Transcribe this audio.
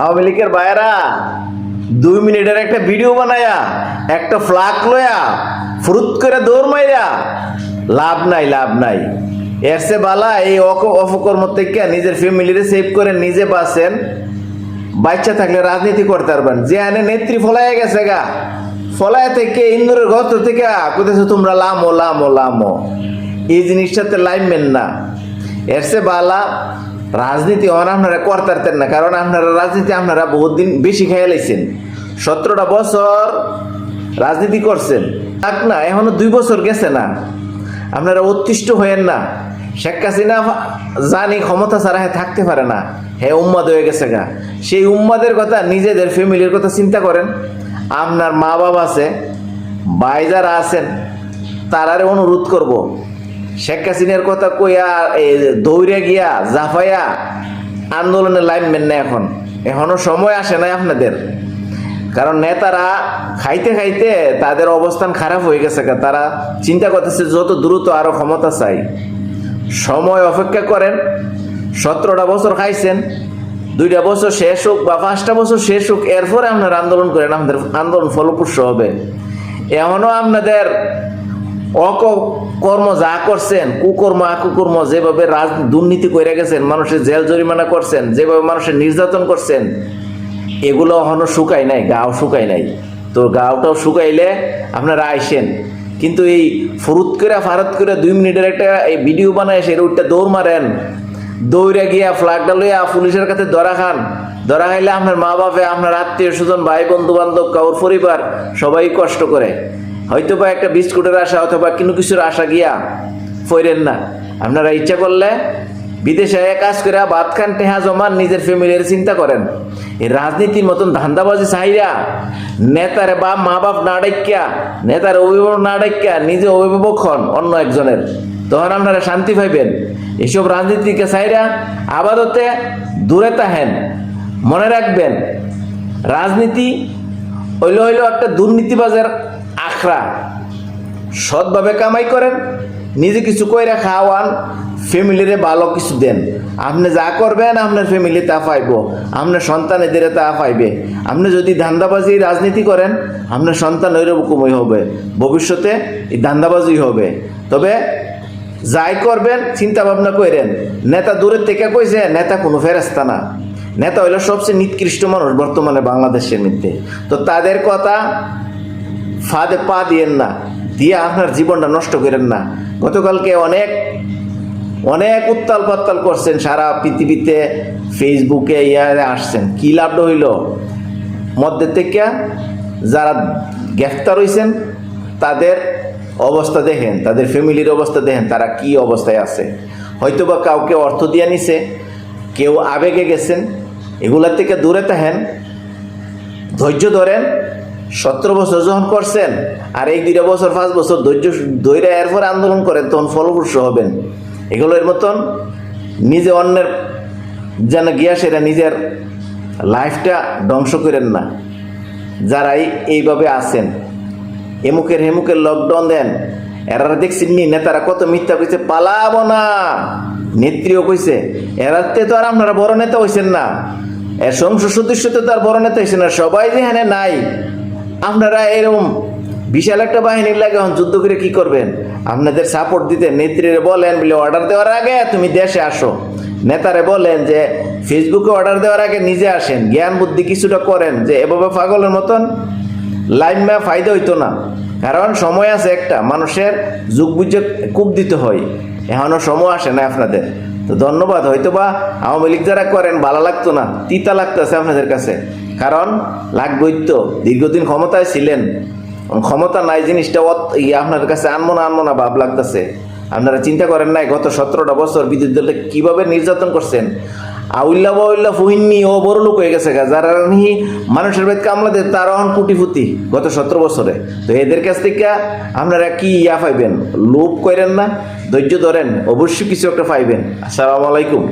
আওয়ামী লীগের বাইরা দুই মিনিটের একটা ভিডিও বানায়া, একটা ফ্লাগ লয়া, ফুরুত করে দৌড় মাইরা, লাভ নাই লাভ নাই। এর সে বালা এই অপকর্ম থেকে নিজের ফ্যামিলিরে সেভ করে নিজে বাঁচেন। বাচ্চা থাকলে রাজনীতি করতে পারবেন। যে আনে নেত্রী ফলায় গেছে গা, ফলায় থেকে ইন্দুরের ঘর থেকে কোথায় তোমরা লামো লামো লামো। এই জিনিসটাতে লাইনবেন না। এর সে বালা রাজনীতি অন আপনারা করতারতেন না, কারণ আপনারা রাজনীতি আপনারা বহুত দিন বেশি খেয়ে লাইছেন। সতেরোটা বছর রাজনীতি করছেন। থাক না, এখনও দুই বছর গেছে না। আপনারা অতিষ্ঠ হয়েন না। শেখ হাসিনা জানি ক্ষমতা ছাড়া হ্যাঁ থাকতে পারে না হ্যাঁ উম্মাদ হয়ে গেছে গা। সেই উম্মাদের কথা নিজেদের ফ্যামিলির কথা চিন্তা করেন। আপনার মা বাবা আছে, ভাই যারা আছেন, তারারে অনুরোধ করব শেখ হাসিনার কথা কইয়া, এই দৌড়ে গিয়া জাফাইয়া আন্দোলনে লাইনবেন না এখন। এখনও সময় আসে নাই আপনাদের। কারণ নেতারা খাইতে খাইতে তাদের অবস্থান খারাপ হয়ে গেছে। তারা চিন্তা করতেছে যত দ্রুত আরও ক্ষমতা চাই। সময় অপেক্ষা করেন, সতেরোটা বছর খাইছেন, দুইটা বছর শেষ হোক বা পাঁচটা বছর শেষ হোক, এরপরে আপনারা আন্দোলন করেন আমাদের আন্দোলন ফলপ্রসূ হবে। এমনও আপনাদের অকর্ম যা করছেন, কুকর্ম কুকর্ম যেভাবে রাজ, দুর্নীতি করে গেছেন, মানুষের জেল জরিমানা করছেন, যেভাবে মানুষের নির্যাতন করছেন, এগুলো এখনও শুকাই নাই, গাও শুকাই নাই। তো গাওটাও শুকাইলে আপনারা আইসেন। কিন্তু এই ফুরুত করে ফারত করে দুই মিনিটের একটা এই ভিডিও বানায় সেটা ওইটা দৌড় মারেন। দৌড়ে গিয়া ফ্ল্যাগটা লইয়া পুলিশের কাছে ধরা খান। ধরা খাইলে আপনার মা বাপে আপনার আত্মীয় স্বজন ভাই বন্ধু বান্ধব কাউর পরিবার সবাই কষ্ট করে। হয়তো বা একটা বিস্কুটের আশা অথবা কোনো কিছুর আশা গিয়া ফইরেন না। আপনারা ইচ্ছা করলে বিদেশে এক কাজ করে ভাত খান, টেহা জমান নিজের ফ্যামিলির চিন্তা করেন। এই রাজনীতির মতন ধান্দাবাজি চাহিদা নেতারে বা মা বাপ না ডাক্যা নেতার অভিভাবক না ডাক্যা নিজে অভিভাবক হন অন্য একজনের। তখন আপনারা শান্তি পাইবেন। এসব রাজনীতিকে চাহিদা আবাদতে দূরে তাহেন মনে রাখবেন, রাজনীতি হইল হইল একটা দুর্নীতিবাজের আখড়া। সৎভাবে কামাই করেন, নিজে কিছু কইরা খাওয়ান, ফ্যামিলিরে ভালো কিছু দেন। আপনি যা করবেন, আপনার ফ্যামিলি তা পাইব। আপনার সন্তান এদের তা পাইবে। আপনি যদি ধান্দাবাজি রাজনীতি করেন, আপনার সন্তান ওই রকমই হবে। ভবিষ্যতে এই ধান্দাবাজি হবে। তবে যাই করবেন চিন্তা ভাবনা করেন নেতা দূরের থেকে কইছে, নেতা কোনো ফেরাস্তা না। নেতা হইল সবচেয়ে নিকৃষ্ট মানুষ বর্তমানে বাংলাদেশের মধ্যে। তো তাদের কথা ফাঁদে পা দিয়েন না, দিয়ে আপনার জীবনটা নষ্ট করেন না। গতকালকে অনেক অনেক উত্তাল পাত্তাল করছেন, সারা পৃথিবীতে ফেসবুকে ইয়ারে আসছেন। কি লাভ হইল? মধ্যে থেকে যারা গ্রেফতার হয়েছেন তাদের অবস্থা দেখেন, তাদের ফ্যামিলির অবস্থা দেখেন, তারা কি অবস্থায় আছে। হয়তোবা কাউকে অর্থ দিয়ে নিছে, কেউ আবেগে গেছেন এগুলার থেকে দূরে থাকেন, ধৈর্য ধরেন সতেরো বছর যখন করছেন, আর এই দুইটা বছর, পাঁচ বছর ধৈর্য ধৈর্য এরপর আন্দোলন করেন, তখন ফলপ্রসূ হবেন। এগুলোর মতন নিজে অন্যের যেন গিয়া সেটা নিজের লাইফটা ধ্বংস করেন না। যারাই এইভাবে আছেন, এমুকের হেমুকের লকডাউন দেন, এরা দেখছেন নি নেতারা কত মিথ্যা কইছে, পালাবো না। নেত্রীও কইছে এরাতে তো আর আপনারা বড় নেতা হইছেন না। সংসদ সদস্য তো তার বড় নেতা হইছে না, সবাই যেখানে নাই আপনারা এরকম বিশাল একটা বাহিনীর লাগে যুদ্ধ করে কি করবেন? আপনাদের সাপোর্ট দিতে নেত্রীরে বলেন, বলে অর্ডার দেওয়ার আগে তুমি দেশে আসো। নেতারে বলেন যে ফেসবুকে অর্ডার দেওয়ার আগে নিজে আসেন। জ্ঞান বুদ্ধি কিছুটা করেন যে, এভাবে পাগলের মতন লাইন ম্যাপ ফায়দা হইতো না। কারণ সময় আছে একটা, মানুষের যুগ বুঝে কূপ দিতে হয়। এখনও সময় আসে না আপনাদের। তো ধন্যবাদ হয়তো বা আওয়ামী লীগ যারা করেন, ভালো লাগতো না, তিতা লাগতেছে আপনাদের কাছে। কারণ লাগবই তো। দীর্ঘদিন ক্ষমতায় ছিলেন। ক্ষমতা নাই, জিনিসটা ইয়ে আপনাদের কাছে আনব না আনব না ভাব লাগতেছে। আপনারা চিন্তা করেন নাই গত সতেরোটা বছর বিদ্যুৎ দলে কীভাবে নির্যাতন করছেন? আউল্লা বাউল্লা ফুহিন্নি, ও বড় লোক হয়ে গেছে যারা নি মানুষের বেদ কামলা দেয়, তারা হন কুটিপুতি গত সতেরো বছরে। তো এদের কাছ থেকে আপনারা কি ইয়া পাইবেন? লোভ করেন না, ধৈর্য ধরেন, অবশ্যই কিছু একটা পাইবেন। আসসালামু আলাইকুম।